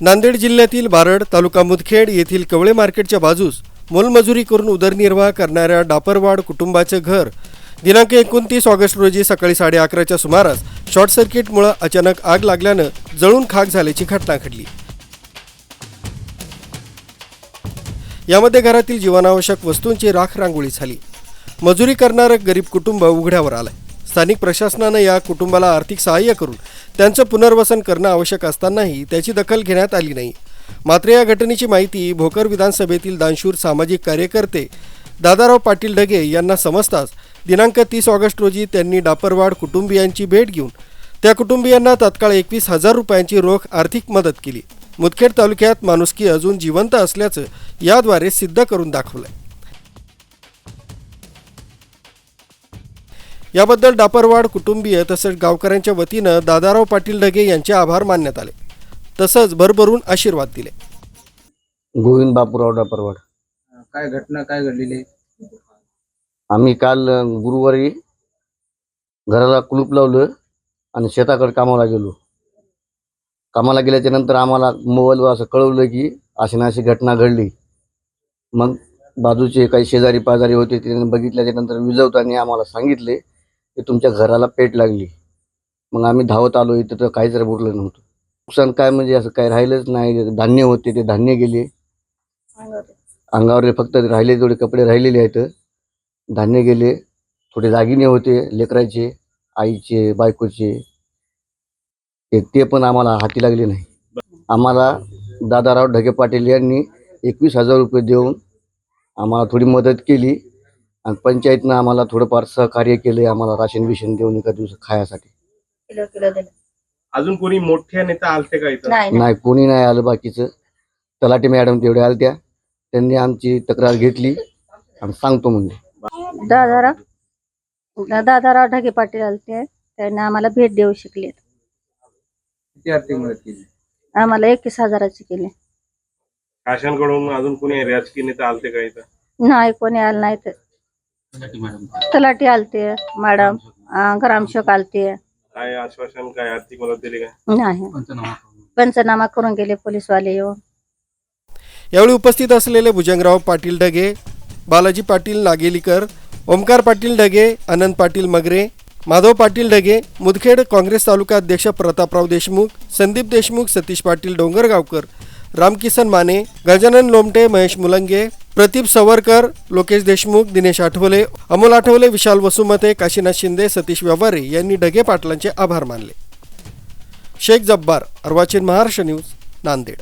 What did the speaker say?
नांदेड जिल्ह्यातील बारड तालुका मुदखेड येथील कवळे मार्केटच्या बाजूस मोलमजुरी करून उदरनिर्वाह करणाऱ्या डापरवाड कुटुंबाचं घर दिनांक एकोणतीस ऑगस्ट रोजी सकाळी साडे अकराच्या सुमारास शॉर्ट सर्किटमुळे अचानक आग लागल्यानं जळून खाक झाल्याची घटना घडली. यामध्ये घरातील जीवनावश्यक वस्तूंची राख रांगोळी झाली. मजुरी करणारं गरीब कुटुंब उघड्यावर आलंय. स्थानिक प्रशासनानं या कुटुंबाला आर्थिक सहाय्य करून त्यांचं पुनर्वसन करणं आवश्यक असतानाही त्याची दखल घेण्यात आली नाही. मात्र या घटनेची माहिती भोकर विधानसभेतील दानशूर सामाजिक कार्यकर्ते दादाराव पाटील ढगे यांना समजताच दिनांक तीस ऑगस्ट रोजी त्यांनी डापरवाड कुटुंबियांची भेट घेऊन त्या कुटुंबियांना तात्काळ एकवीस हजार रुपयांची रोख आर्थिक मदत केली. मुदखेड तालुक्यात माणुसकी अजून जिवंत असल्याचं याद्वारे सिद्ध करून दाखवलंय. याबद्दल डापरवाड कुटुंबीय तसंच गावकऱ्यांच्या वतीनं दादाराव पाटील ढगे यांचे आभार मानण्यात आले. तसंच भरभरून आशीर्वाद दिले. गोविंद बापूराव डापरवाड. काय घटना काय घडलेली? आम्ही काल गुरुवारी घराला कुलूप लावलं आणि शेताकडे कामाला गेलो. कामाला गेल्याच्यानंतर आम्हाला मोबाईलवर असं कळवलं की अशी ना अशी घटना घडली. मग बाजूचे काही शेजारी पाजारी होते त्यांनी बघितल्याच्या नंतर विजवताना आम्हाला सांगितले की तुमच्या घराला पेट लागली. मग आम्ही धावत आलो इथं तर काहीच बुडलं नव्हतं. नुकसान काय म्हणजे असं काही राहिलंच नाही. धान्य होते ते धान्य गेले. अंगावर. फक्त राहिले तेवढे कपडे राहिलेले आहेत धान्य गेले. थोडे दागिने होते लेकराचे आईचे बायकोचे. ते पण आम्हाला हाती लागले नाही. आम्हाला दादाराव ढगे पाटील यांनी एकवीस हजार रुपये देऊन आम्हाला थोडी मदत केली. आणि पंचायतनं आम्हाला थोडंफार सहकार्य केले आम्हाला राशन बिशन देऊन एका दिवस खायासाठी. किलो किलो दिलं. अजून कोणी मोठ्या नेता आलते का इथं? नाही नाही. कोणी नाही आलं बाकीचं. तलाठी मॅडम तेवढे आल्या त्यांनी आमची तक्रार घेतली. आणि सांगतो म्हणजे दादाराव दादाराव ढगे पाटील आलते. त्यांनी आम्हाला भेट देऊ शिकले. किती आर्थिक मदत केली? आम्हाला एकवीस हजाराची केली. शासनकडून अजून कोणी राजकीय नेता आलते का इथं? नाही कोणी आलं नाही तर. तलाठी आलते मॅडम. ग्रामसेवक आलते काय आश्वासन काय आर्थिक मदत दिली काय? नाही. पंचनामा करून गेले. पोलीसवाले येऊन. यावेळी उपस्थित असलेले भुजंगराव पाटील ढगे बालाजी पाटील नागेलीकर ओमकार पाटील ढगे आनंद पाटील मगरे माधव पाटील ढगे मुदखेड काँग्रेस तालुका अध्यक्ष प्रतापराव देशमुख संदीप देशमुख सतीश पाटील डोंगरगावकर रामकिसन माने गजानन लोमटे महेश मुलंगे प्रदीप सवरकर लोकेश देशमुख दिनेश आठवले अमोल आठवले विशाल वसुमते काशीनाथ शिंदे सतीश व्यवहारे यांनी ढगे पाटलांचे आभार मानले. शेख जब्बार अर्वाचीन महाराष्ट्र न्यूज नांदेड.